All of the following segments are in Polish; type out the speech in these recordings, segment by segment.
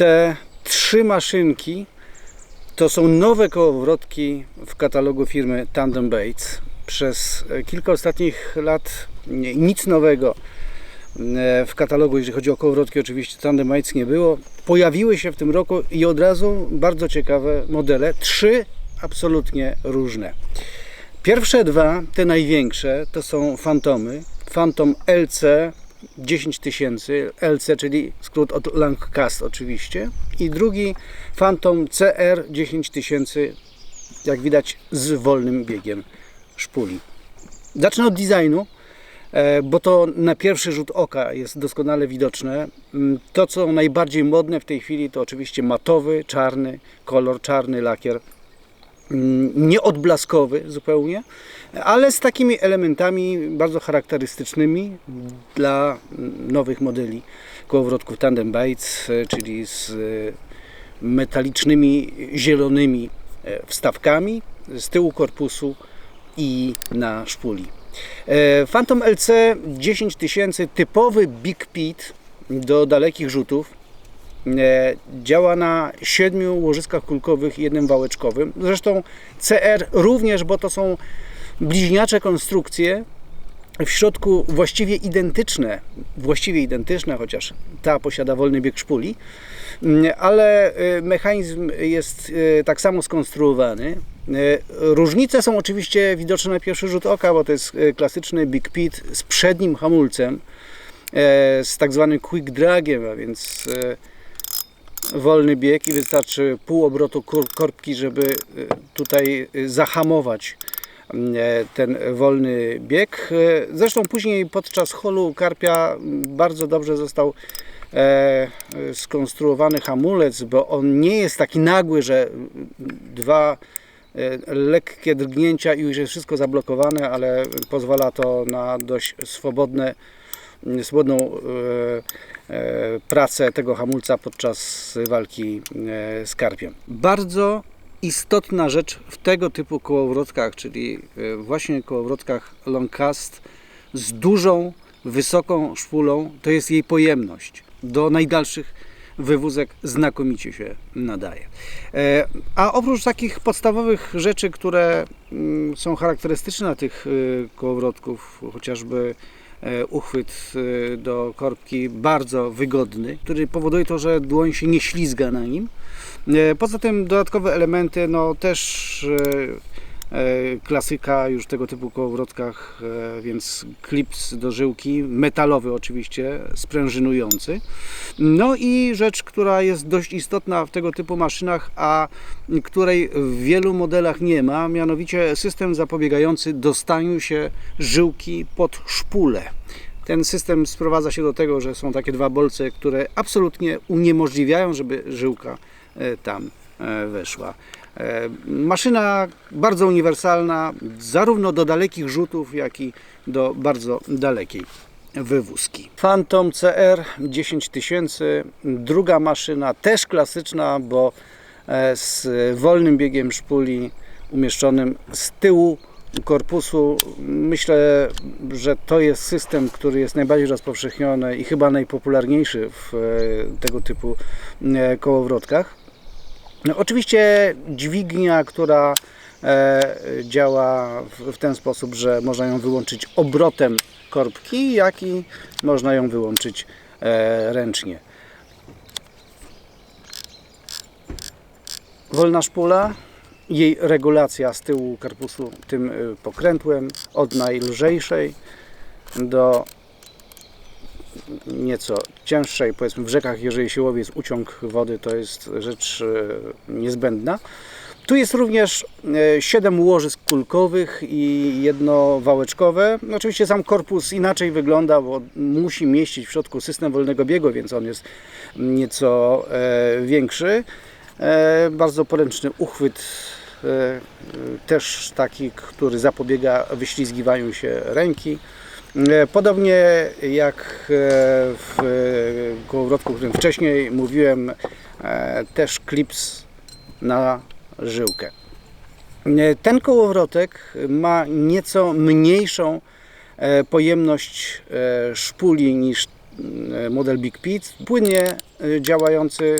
Te trzy maszynki to są nowe kołowrotki w katalogu firmy Tandem Bates. Przez e, kilka ostatnich lat nic nowego e, w katalogu, jeżeli chodzi o kołowrotki, oczywiście Tandem Bates nie było. Pojawiły się w tym roku i od razu bardzo ciekawe modele. Trzy absolutnie różne. Pierwsze dwa, te największe, to są Fantomy. Phantom LC 10000, LC, czyli skrót od Langcast oczywiście. I drugi Phantom CR 10000, jak widać z wolnym biegiem szpuli. Zacznę od designu, e, bo to na pierwszy rzut oka jest doskonale widoczne. Mm, To, co najbardziej modne w tej chwili, to oczywiście matowy, czarny kolor, czarny lakier nieodblaskowy zupełnie, ale z takimi elementami bardzo charakterystycznymi dla mm, nowych modeli kołowrotków Tandem Bates, e, czyli z e, metalicznymi, zielonymi e, wstawkami z tyłu korpusu i na szpuli. Phantom LC 10000 typowy Big Pit do dalekich rzutów. E, Działa na siedmiu łożyskach kulkowych i jednym wałeczkowym. Zresztą CR również, bo to są bliźniacze konstrukcje, w środku właściwie identyczne, właściwie identyczne, chociaż ta posiada wolny bieg szpuli, Mm, ale y, mechanizm jest y, tak samo skonstruowany. Różnice są oczywiście widoczne na pierwszy rzut oka, bo to jest klasyczny Big Pit z przednim hamulcem, e, z tak zwanym quick dragiem, a więc e, wolny bieg i wystarczy pół obrotu korbki, żeby y, tutaj y, zahamować mm, e, ten wolny bieg. E, Zresztą później podczas holu karpia m, bardzo dobrze został e, skonstruowany hamulec, bo on nie jest taki nagły, że mm, dwa lekkie drgnięcia i już jest wszystko zablokowane, ale pozwala to na dość swobodne, swobodną e, e, pracę tego hamulca podczas walki e, z karpiem. Bardzo istotna rzecz w tego typu kołowrotkach, czyli właśnie kołowrotkach long cast z dużą, wysoką szpulą, to jest jej pojemność. Do najdalszych wywózek znakomicie się nadaje. A oprócz takich podstawowych rzeczy, które mm, są charakterystyczne tych kołowrotków, chociażby uchwyt y, do korbki bardzo wygodny, który powoduje to, że dłoń się nie ślizga na nim. E, Poza tym dodatkowe elementy, no też e, e, klasyka już tego typu kołowrotkach, e, więc klips do żyłki, metalowy oczywiście, sprężynujący. No i rzecz, która jest dość istotna w tego typu maszynach, a której w wielu modelach nie ma, mianowicie system zapobiegający dostaniu się żyłki pod szpulę. Ten system sprowadza się do tego, że są takie dwa bolce, które absolutnie uniemożliwiają, żeby żyłka e, tam e, weszła. E, Maszyna bardzo uniwersalna, zarówno do dalekich rzutów, jak i do bardzo dalekiej wywózki. Phantom CR 10000, druga maszyna, też klasyczna, bo e, z wolnym biegiem szpuli umieszczonym z tyłu korpusu. Myślę, że to jest system, który jest najbardziej rozpowszechniony i chyba najpopularniejszy w e, tego typu kołowrotkach. No, oczywiście dźwignia, która e, działa w, w ten sposób, że można ją wyłączyć obrotem korbki, jak i można ją wyłączyć e, ręcznie. Wolna szpula, jej regulacja z tyłu korpusu tym y, pokrętłem od najlżejszej do nieco cięższej, powiedzmy w rzekach, jeżeli się łowi jest uciąg wody, to jest rzecz e, niezbędna. Tu jest również 7 łożysk kulkowych i jedno wałeczkowe. Oczywiście sam korpus inaczej wygląda, bo musi mieścić w środku system wolnego biegu, więc on jest nieco e, większy. E, Bardzo poręczny uchwyt, e, e, też taki, który zapobiega wyślizgiwaniu się ręki. E, Podobnie jak e, w e, kołowrotku, o którym wcześniej mówiłem, e, też klips na żyłkę. E, Ten kołowrotek ma nieco mniejszą e, pojemność e, szpuli niż e, model Big Pit. Płynnie e, działający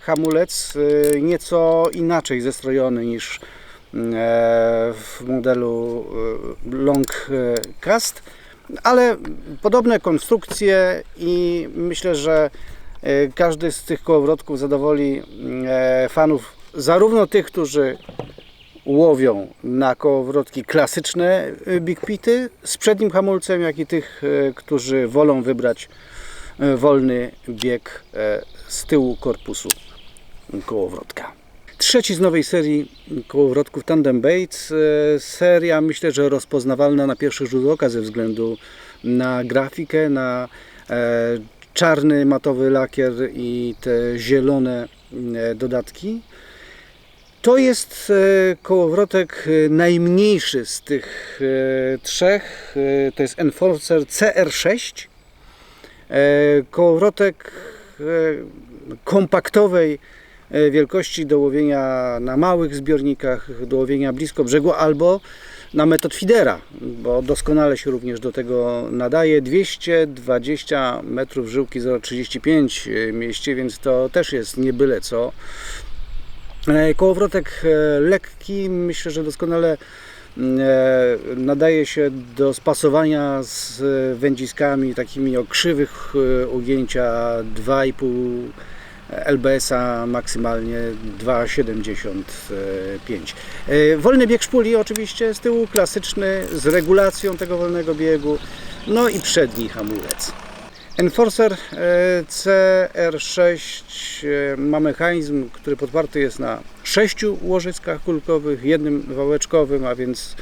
hamulec e, nieco inaczej zestrojony niż e, w modelu e, Long e, Cast, ale podobne konstrukcje i myślę, że e, każdy z tych kołowrotków zadowoli e, fanów, zarówno tych, którzy łowią na kołowrotki klasyczne y, Big Pity z przednim hamulcem, jak i tych, którzy wolą wybrać wolny bieg e, z tyłu korpusu kołowrotka. Trzeci z nowej serii kołowrotków Tandem Bates. E, Seria myślę, że rozpoznawalna na pierwszy rzut oka ze względu na grafikę, na e, czarny matowy lakier i te zielone e, dodatki. To jest kołowrotek najmniejszy z tych trzech. To jest Enforcer CR6. E, Kołowrotek kompaktowej wielkości do łowienia na małych zbiornikach, do łowienia blisko brzegu albo na metod feedera, bo doskonale się również do tego nadaje. 220 metrów żyłki 0,35 mieści, więc to też jest nie byle co. E, Kołowrotek e, lekki, myślę, że doskonale mm, e, nadaje się do spasowania z e, wędziskami takimi o krzywych e, ugięcia 2,5 LBS-a maksymalnie 2,75. E, Wolny bieg szpuli oczywiście z tyłu, klasyczny z regulacją tego wolnego biegu, no i przedni hamulec. Enforcer e, CR6 e, ma mechanizm, który podparty jest na sześciu łożyskach kulkowych, jednym wałeczkowym, a więc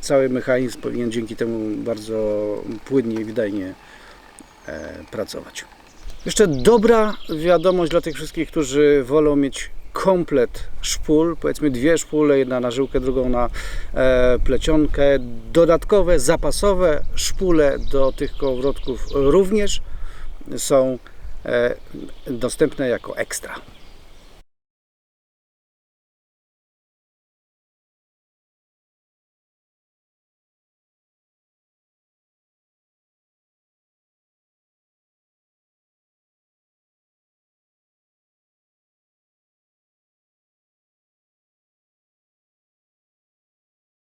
cały mechanizm powinien dzięki temu bardzo płynnie i wydajnie pracować. Jeszcze dobra wiadomość dla tych wszystkich, którzy wolą mieć komplet szpul, powiedzmy dwie szpule, jedna na żyłkę, drugą na e, plecionkę. Dodatkowe, zapasowe szpule do tych kołowrotków również są e, dostępne jako ekstra.